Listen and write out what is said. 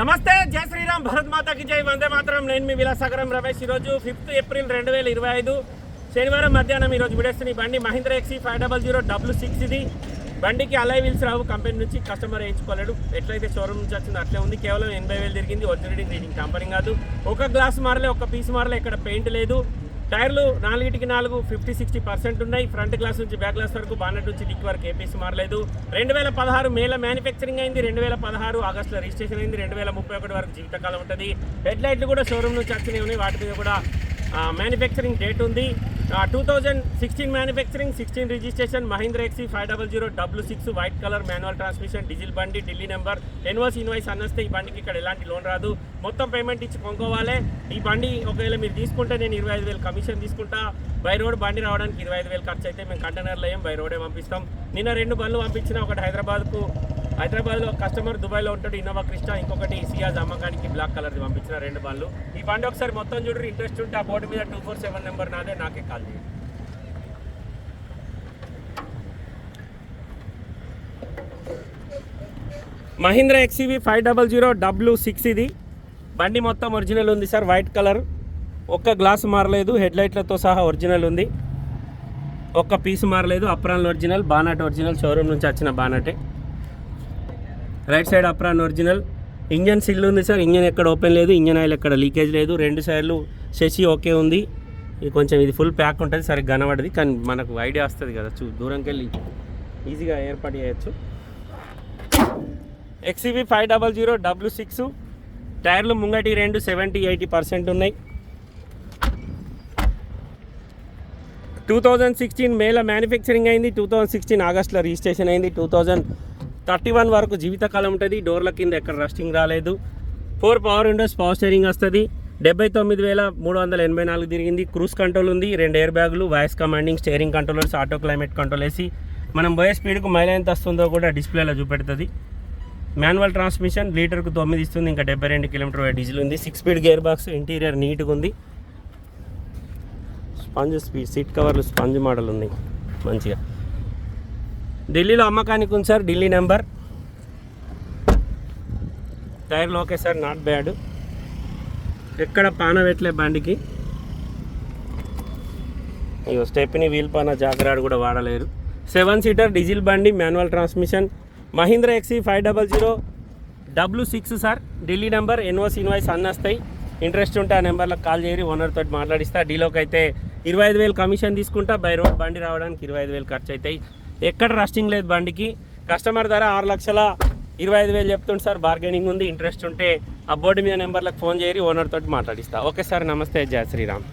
నమస్తే జయ శ్రీరామ్ భరత్ మాతాకి జై వందే మాత్రం. నేను మీ విలాసాగరం రమేష్. ఈరోజు ఫిఫ్త్ ఏప్రిల్ రెండు వేల ఇరవై ఐదు శనివారం మధ్యాహ్నం ఈరోజు విడేస్తున్న బండి Mahindra XUV five double zero W six ఇది. బండికి అలై వీల్స్ రావు కంపెనీ నుంచి కస్టమర్ వేయించుకోలేడు ఎట్లయితే షోరూమ్ నుంచి వచ్చిందో అట్లే ఉంది. కేవలం ఎనభై వేలు తిరిగింది. ఒరిజినల్ రీడింగ్ కంపెనీ కాదు. ఒక గ్లాస్ మారలే ఒక పీస్ మారలే ఇక్కడ పెయింట్ లేదు. టైర్లు నాలుగిటికి నాలుగు ఫిఫ్టీ సిక్స్టీ పర్సెంట్ ఉన్నాయి. ఫ్రంట్ గ్లాస్ నుంచి బ్యాక్ గ్లాస్ వరకు బానెట్ నుంచి డిక్ వరకు ఏపీసీ మారలేదు. రెండు వేల పదహారు మేల మ్యానుఫ్యాక్చరింగ్ అయింది. రెండు వేల పదహారు ఆగస్టులో రిజిస్ట్రేషన్ అయింది. రెండు వేల ముప్పై ఒకటి వరకు జీవితకాలం ఉంటుంది. హెడ్ లైట్లు కూడా షోరూమ్ నుంచి వచ్చినవి ఉన్నాయి. వాటి మీద కూడా మ్యానుఫ్యాక్చరింగ్ డేట్ ఉంది. Two thousand sixteen manufacturing sixteen registration Mahindra XUV five double zero W six white colour manual transmission diesel బండి ఢిల్లీ నెంబర్ ఎన్ఓస్ ఇన్వాయిస్ అన్నస్తే ఈ బండికి ఇక్కడ ఎలాంటి లోన్ రాదు. మొత్తం పేమెంట్ ఇచ్చి కొనుక్కోవాలి. ఈ బండి ఒకవేళ మీరు తీసుకుంటే నేను ఇరవై ఐదు వేలు కమిషన్ తీసుకుంటా. బై రోడ్ బండి రావడానికి ఇరవై ఐదు వేలు ఖర్చు అయితే మేము కంటైనర్లో ఏం బై రోడే పంపిస్తాం. నిన్న రెండు బండ్లు పంపించిన ఒకటి హైదరాబాద్కు హైదరాబాద్లో కస్టమర్ దుబాయ్లో ఉంటాడు ఇన్నోవా కృష్ణ ఇంకొకటి సియాజ్ అమ్మకానికి బ్లాక్ కలర్ది పంపించిన రెండు బండ్లు ఈ బండి ఒకసారి మొత్తం చూడరు ఇంట్రెస్ట్ ఉంటే ఆ బోర్డు మీద టూ ఫోర్ సెవెన్ నెంబర్ నాదే నాకే కాల్ చేయండి. Mahindra XUV five double zero W six ఇది. బండి మొత్తం ఒరిజినల్ ఉంది సార్ వైట్ కలర్ ఒక్క గ్లాస్ మారలేదు హెడ్ లైట్లతో సహా ఒరిజినల్ ఉంది. ఒక్క పీస్ మారలేదు apron original bonnet original showroom నుంచి వచ్చిన బానాటే right side apron original. Engine seal ఉంది సార్. ఇంజన్ ఎక్కడ ఓపెన్ లేదు ఇంజన్ ఆయిల్ ఎక్కడ లీకేజ్ లేదు. రెండు సైడ్లు శశి ఓకే ఉంది. ఇది కొంచెం ఇది ఫుల్ ప్యాక్ ఉంటుంది సరిగ్గా కనబడది. కానీ మనకు ఐడియా వస్తుంది కదా చూ దూరంకి వెళ్ళి ఈజీగా ఏర్పాటు చేయొచ్చు. XUV five double zero W six టైర్లు ముంగటి రెండు సెవెంటీ ఎయిటీ పర్సెంట్ ఉన్నాయి. టూ థౌజండ్ సిక్స్టీన్ మేల మ్యానుఫ్యాక్చరింగ్ అయింది టూ థౌజండ్ సిక్స్టీన్ ఆగస్ట్లో రిజిస్ట్రేషన్ అయింది టూ థౌజండ్ థర్టీ వన్ వరకు జీవితకాలం ఉంటుంది. డోర్ల కింద ఎక్కడ రస్టింగ్ రాలేదు. Four power windows power steering వస్తుంది. డెబ్బై తొమ్మిది వేల మూడు వందల ఎనభై నాలుగు తిరిగింది. క్రూజ్ కంట్రోల్ ఉంది. రెండు ఎయిర్ బ్యాగులు voice commanding steering controllers auto climate control వేసి మనం పోయే స్పీడ్కు మైలేజ్ ఎంత వస్తుందో కూడా డిస్ప్లేలో చూపెడుతుంది. మాన్యువల్ ట్రాన్స్మిషన్ లీటర్కు తొమ్మిది ఇస్తుంది. ఇంకా డెబ్బై రెండు కిలోమీటర్ డీజిల్ ఉంది. Six speed gear box interior నీట్గా ఉంది. స్పంజ్ స్పీడ్ సీట్ కవర్లు స్పంజ్ మోడల్ ఉన్నాయి మంచిగా. ఢిల్లీలో అమ్మకానికి ఉంది సార్ ఢిల్లీ నెంబర్. టైర్లు ఓకే సార్ నాట్ బ్యాడ్. ఎక్కడ పాన పెట్టలే బండికి. ఇగో స్టెప్ని వీల్ పాన జాగ్రత్త కూడా వాడలేరు. సెవెన్ సీటర్ డీజిల్ బండి manual transmission. Mahindra XUV five double zero W six sir Delhi number NOCs invoice అన్నీ వస్తాయి ఇంట్రెస్ట్ ఉంటే ఆ నెంబర్లకు కాల్ చేయరి ఓనర్తో మాట్లాడిస్తా. డీలోకి అయితే ఇరవై ఐదు వేలు కమిషన్ తీసుకుంటా బై రోడ్ బండి రావడానికి ఇరవై ఐదు వేలు ఖర్చు అవుతాయి ఎక్కడ రస్టింగ్ లేదు బండికి. కస్టమర్ ధర ఆరు లక్షల ఇరవై ఐదు వేలు చెప్తుంది సార్. బార్గెనింగ్ ఉంది ఇంట్రెస్ట్ ఉంటే ఆ బోర్డు మీద నెంబర్లకు ఫోన్ చేయరి ఓనర్ తోటి మాట్లాడిస్తా. ఓకే సార్ నమస్తే. జయ శ్రీరామ్.